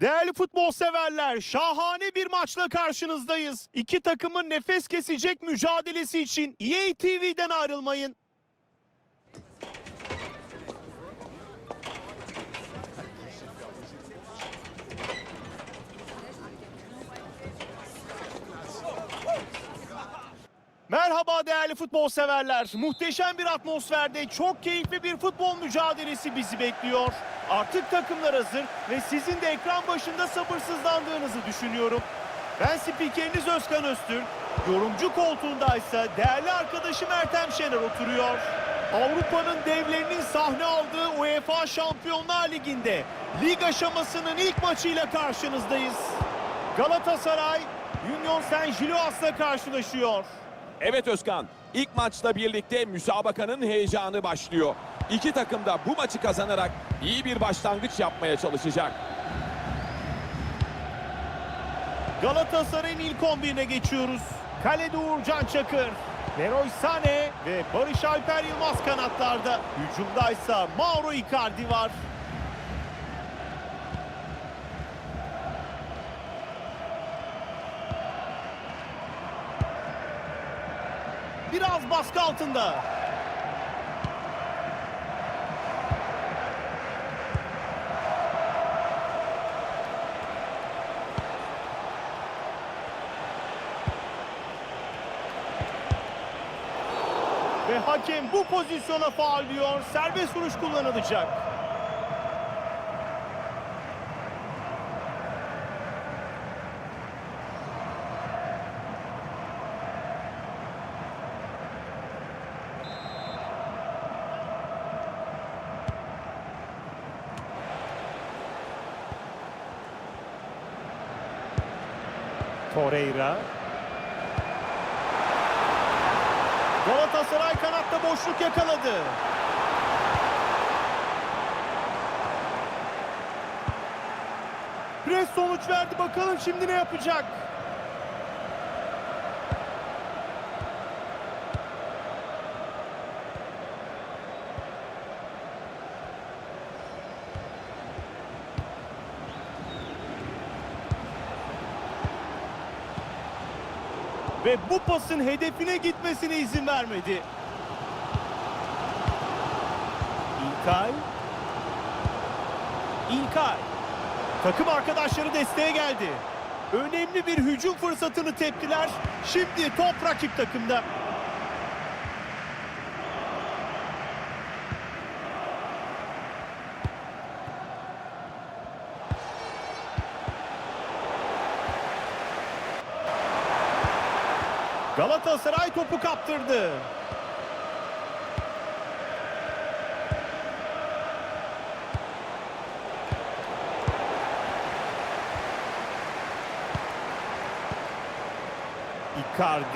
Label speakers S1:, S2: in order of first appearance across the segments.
S1: Değerli futbol severler, şahane bir maçla karşınızdayız. İki takımın nefes kesecek mücadelesi için EA TV'den ayrılmayın. Merhaba değerli futbol severler. Muhteşem bir atmosferde çok keyifli bir futbol mücadelesi bizi bekliyor. Artık takımlar hazır ve sizin de ekran başında sabırsızlandığınızı düşünüyorum. Ben spikeriniz Özkan Öztürk. Yorumcu koltuğundaysa değerli arkadaşım Ertem Şener oturuyor. Avrupa'nın devlerinin sahne aldığı UEFA Şampiyonlar Ligi'nde lig aşamasının ilk maçıyla karşınızdayız. Galatasaray Union Saint-Gilloas'la karşılaşıyor.
S2: Evet Özkan, ilk maçla birlikte müsabakanın heyecanı başlıyor. İki takım da bu maçı kazanarak iyi bir başlangıç yapmaya çalışacak.
S1: Galatasaray'ın ilk 11'ine geçiyoruz. Kalede Uğurcan Çakır, Leroy Sané ve Barış Alper Yılmaz kanatlarda. Hücumdaysa Mauro Icardi var. Biraz baskı altında. Ve hakem bu pozisyona faul diyor. Serbest vuruş kullanılacak. Torreira. Galatasaray kanatta boşluk yakaladı. Pres sonuç verdi. Bakalım şimdi ne yapacak? Ve bu pasın hedefine gitmesine izin vermedi. İlkay. İlkay. Takım arkadaşları desteğe geldi. Önemli bir hücum fırsatını teptiler. Şimdi top rakip takımda. Galatasaray topu kaptırdı. Icardi.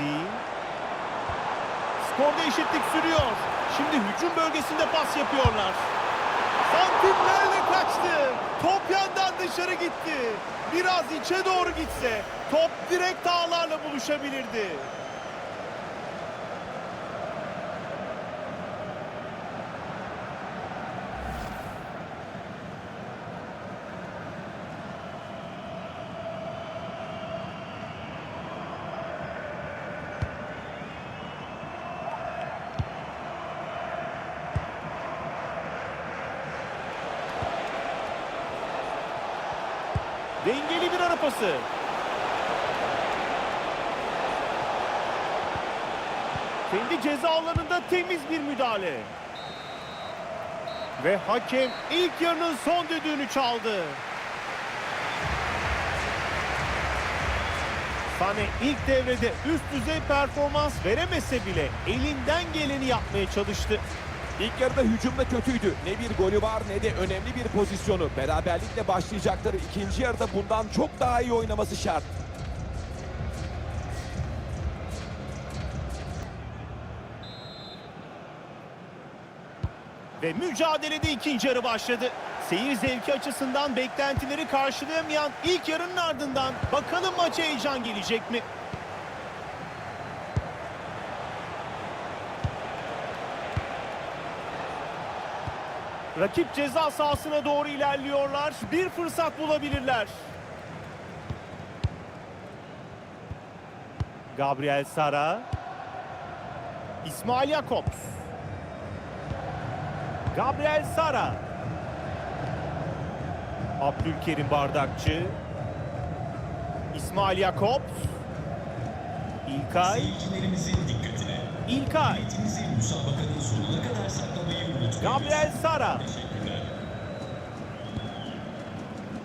S1: Skorda eşitlik sürüyor. Şimdi hücum bölgesinde pas yapıyorlar. Santimlerle kaçtı. Top yandan dışarı gitti. Biraz içe doğru gitse top direkt ağlarla buluşabilirdi. Dengeli bir ara pası. Kendi ceza alanında temiz bir müdahale. Ve hakem ilk yarının son düdüğünü çaldı. Sane ilk devrede üst düzey performans veremese bile elinden geleni yapmaya çalıştı.
S2: İlk yarıda hücumda kötüydü. Ne bir golü var ne de önemli bir pozisyonu. Beraberlikle başlayacakları ikinci yarıda bundan çok daha iyi oynaması şart.
S1: Ve mücadelede ikinci yarı başladı. Seyir zevki açısından beklentileri karşılayamayan ilk yarının ardından bakalım maça heyecan gelecek mi? Rakip ceza sahasına doğru ilerliyorlar. Bir fırsat bulabilirler. Gabriel Sara. İsmail Jakobs. Gabriel Sara. Abdülkerim Bardakçı. İsmail Jakobs. İlkay. İlkay. Gabriel Sara.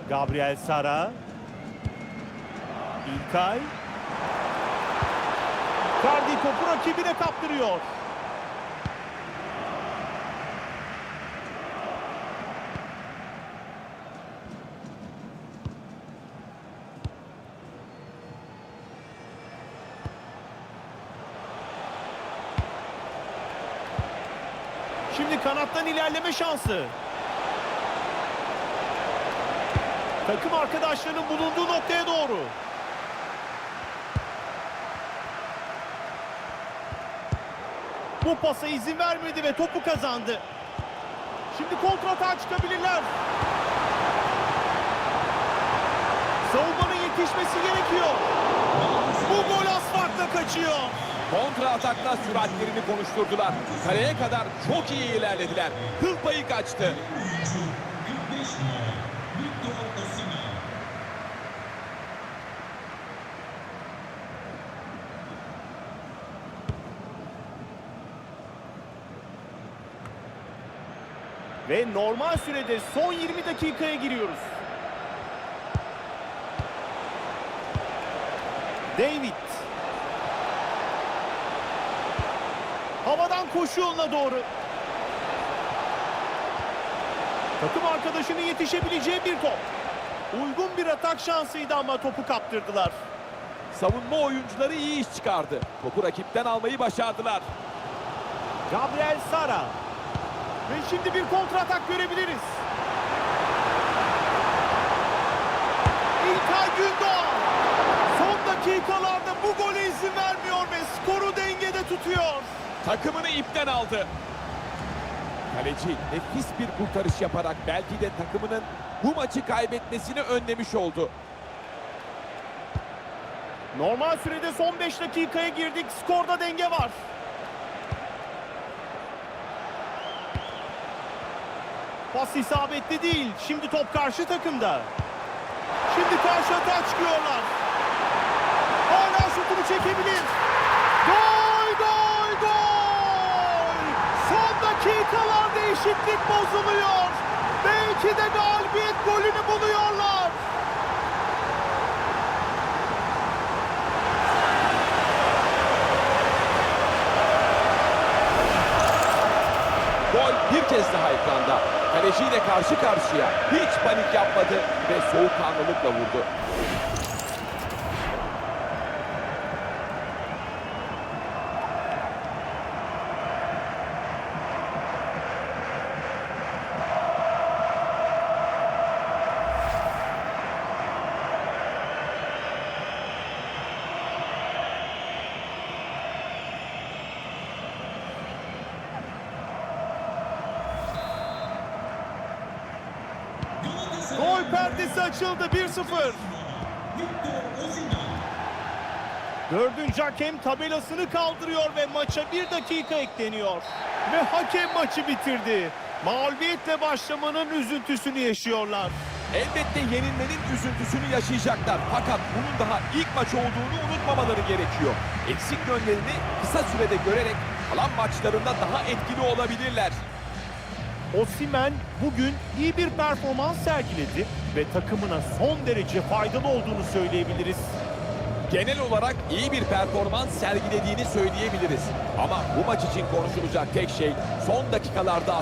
S1: Gabriel Sara. İlkay. Icardi topu rakibine kaptırıyor. Şimdi kanattan ilerleme şansı. Takım arkadaşlarının bulunduğu noktaya doğru. Bu pasa izin vermedi ve topu kazandı. Şimdi kontratağa çıkabilirler. Savunmanın yetişmesi gerekiyor. Bu gol az farkla kaçıyor.
S2: Kontra atakta süratlerini konuşturdular. Kaleye kadar çok iyi ilerlediler. Kıl payı kaçtı.
S3: Oyuncu 45 numara Victor Osimhen.
S1: Ve normal sürede son 20 dakikaya giriyoruz. David. Havadan koşu yoluna doğru. Takım arkadaşının yetişebileceği bir top. Uygun bir atak şansıydı ama topu kaptırdılar.
S2: Savunma oyuncuları iyi iş çıkardı. Topu rakipten almayı başardılar.
S1: Gabriel Sara. Ve şimdi bir kontratak görebiliriz. İlkay Gündoğan. Son dakikalarda bu gole izin vermiyor ve skoru dengede tutuyor.
S2: Takımını ipten aldı. Kaleci nefis bir kurtarış yaparak belki de takımının bu maçı kaybetmesini önlemiş oldu.
S1: Normal sürede son 5 dakikaya girdik. Skorda denge var. Pas isabetli değil. Şimdi top karşı takımda. Şimdi karşı atağa çıkıyorlar. Hala şutunu çekebilir. Gol, dakikalarda eşitlik bozuluyor. Belki de galibiyet golünü buluyorlar.
S2: Gol bir kez daha ekranda. Kaleciyle karşı karşıya. Hiç panik yapmadı ve soğukkanlılıkla vurdu.
S3: Galatasaray
S1: Perdesi açıldı 1-0.
S3: Victor Osimhen.
S1: Dördüncü hakem tabelasını kaldırıyor ve maça bir dakika ekleniyor. Ve hakem maçı bitirdi. Mağlubiyetle başlamanın üzüntüsünü yaşıyorlar.
S2: Elbette yenilmenin üzüntüsünü yaşayacaklar. Fakat bunun daha ilk maç olduğunu unutmamaları gerekiyor. Eksik yönlerini kısa sürede görerek kalan maçlarında daha etkili olabilirler.
S1: Osimhen bugün iyi bir performans sergiledi ve takımına son derece faydalı olduğunu söyleyebiliriz.
S2: Genel olarak iyi bir performans sergilediğini söyleyebiliriz. Ama bu maç için konuşulacak tek şey son dakikalarda